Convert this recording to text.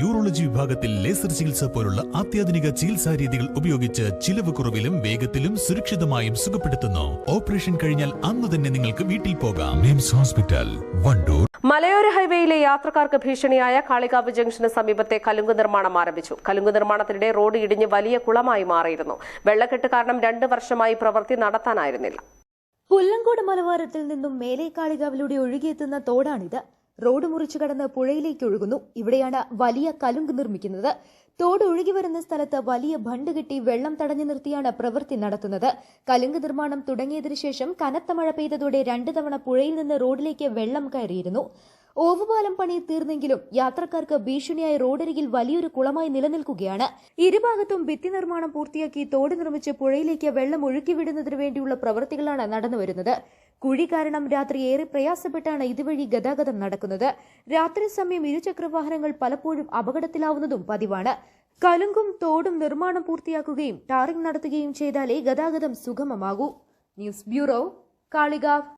Urology വിഭാഗത്തിൽ laser ചികിത്സ പോലുള്ള അത്യാധുനിക ചികിത്സാ രീതികൾ ഉപയോഗിച്ച് ചിലവ് കുറവിലും വേഗത്തിലും സുരക്ഷിതമായും സുഖപ്പെടുത്തുന്നു. ഓപ്പറേഷൻ കഴിഞ്ഞാൽ അന്ന് തന്നെ നിങ്ങൾക്ക് വീട്ടിൽ പോകാം. മിംസ് ഹോസ്പിറ്റൽ വണ്ടൂർ. മലയോര ഹൈവേയിലെ യാത്രക്കാർക്ക് ഭീഷണിയായ കാളികാവ് ജംഗ്ഷന് സമീപത്തെ കലുങ്ക് നിർമ്മാണം ആരംഭിച്ചു. കലുങ്ക് നിർമ്മാണത്തിനിടെ റോഡ് ഇടിഞ്ഞ് വലിയ കുളമായി മാറിയിരുന്നു. വെള്ളക്കെട്ട് കാരണം രണ്ട് വർഷമായി പ്രവൃത്തി നടത്താനായിരുന്നില്ല. പുല്ലങ്കോട് മലവാരത്തിൽ നിന്നും മേലേ കാളികാവിലൂടെ ഒഴുകിയെത്തുന്ന തോടാണിത്. റോഡ് മുറിച്ചു കടന്ന് പുഴയിലേക്ക് ഒഴുകുന്നു. ഇവിടെയാണ് വലിയ കലുങ്ക് നിർമ്മിക്കുന്നത്. തോട് ഒഴുകി വരുന്ന സ്ഥലത്ത് വലിയ ബണ്ട് കെട്ടി വെള്ളം തടഞ്ഞു നിർത്തിയാണ് പ്രവൃത്തി നടത്തുന്നത്. കലുങ്ക് നിർമ്മാണം തുടങ്ങിയതിനു ശേഷം കനത്ത മഴ പെയ്തതോടെ രണ്ടു തവണ പുഴയിൽ നിന്ന് റോഡിലേക്ക് വെള്ളം കയറിയിരുന്നു. ഓവുപാലം പണി തീർന്നെങ്കിലും യാത്രക്കാർക്ക് ഭീഷണിയായി റോഡരികിൽ വലിയൊരു കുളമായി നിലനിൽക്കുകയാണ്. ഇരുഭാഗത്തും ഭിത്തി നിർമ്മാണം പൂർത്തിയാക്കി തോട് നിർമ്മിച്ച് പുഴയിലേക്ക് വെള്ളം ഒഴുക്കിവിടുന്നതിനു വേണ്ടിയുള്ള പ്രവൃത്തികളാണ് നടന്നുവരുന്നത്. കുഴി കാരണം രാത്രി ഏറെ പ്രയാസപ്പെട്ടാണ് ഇതുവഴി ഗതാഗതം നടക്കുന്നത്. രാത്രി സമയം ഇരുചക്രവാഹനങ്ങൾ പലപ്പോഴും അപകടത്തിലാവുന്നതും പതിവാണ്. കലുങ്കും തോടും നിർമ്മാണം പൂർത്തിയാക്കുകയും ടാറിംഗ് നടത്തുകയും ചെയ്താലേ ഗതാഗതം സുഗമമാകൂ. News bureau Kalikavu.